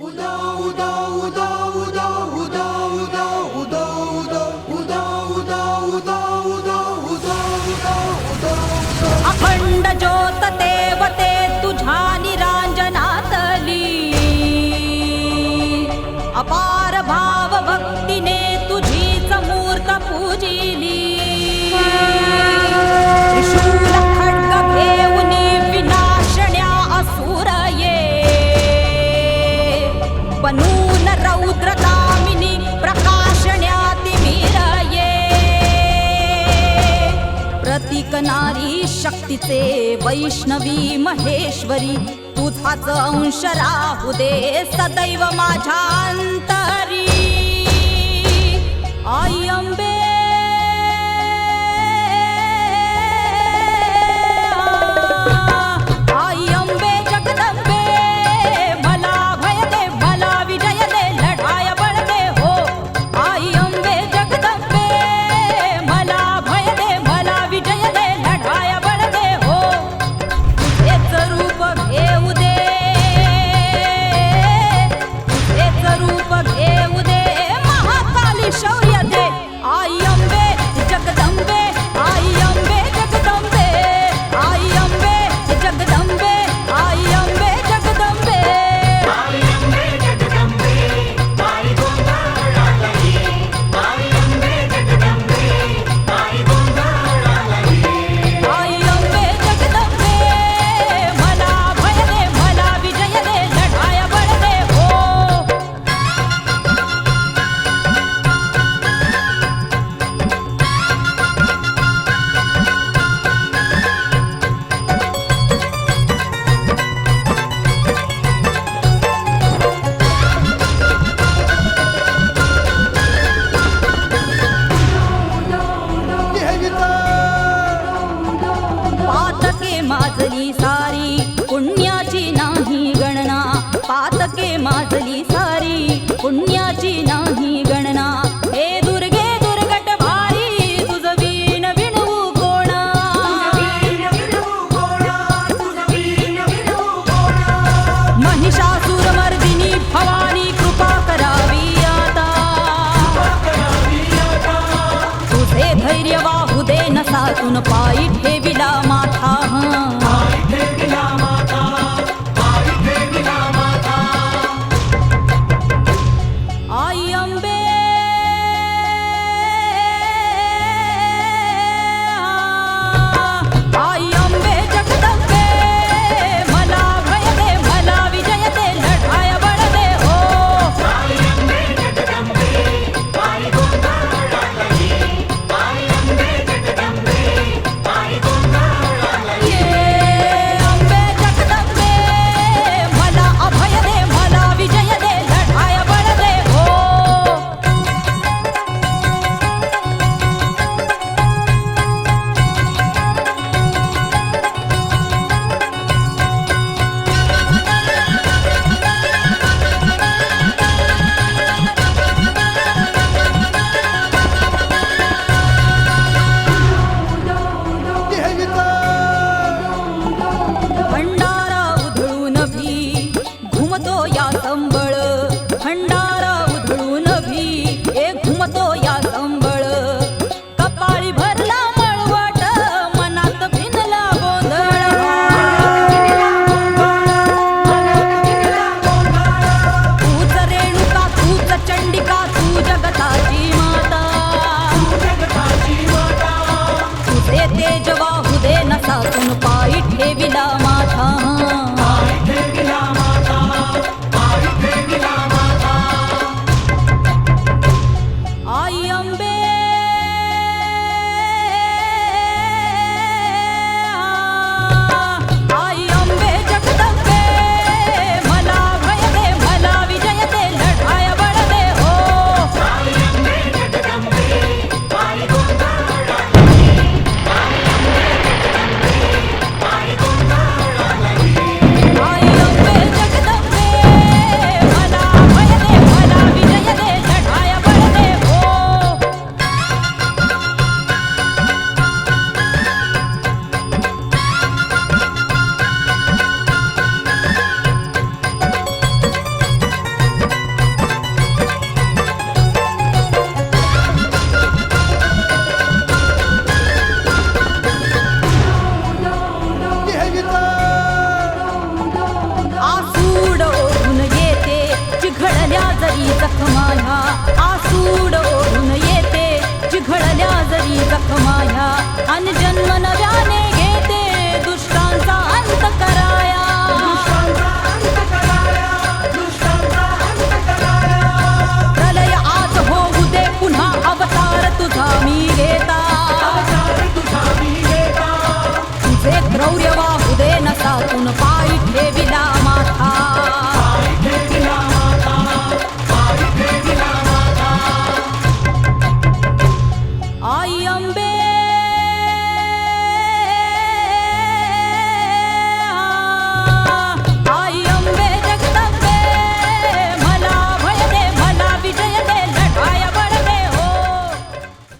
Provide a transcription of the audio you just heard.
Udo, Udo, Udo. देवीचे वैष्णवी महेश्वरी तुझाच अंश राहू दे सदैव माझ्या अंतर माजली सारी पुण्याची नाही गणना. पातके माजली सारी पुण्याची नाही गणना. हे दुर्गे दुर्गट भारी तुझं वीण विणवू कोणा. महिषासुर मर्दिनी भवानी कृपा करावी आता. तुझे धैर्य वाहुदे नसा नसातून पाई ठे Anneciğim.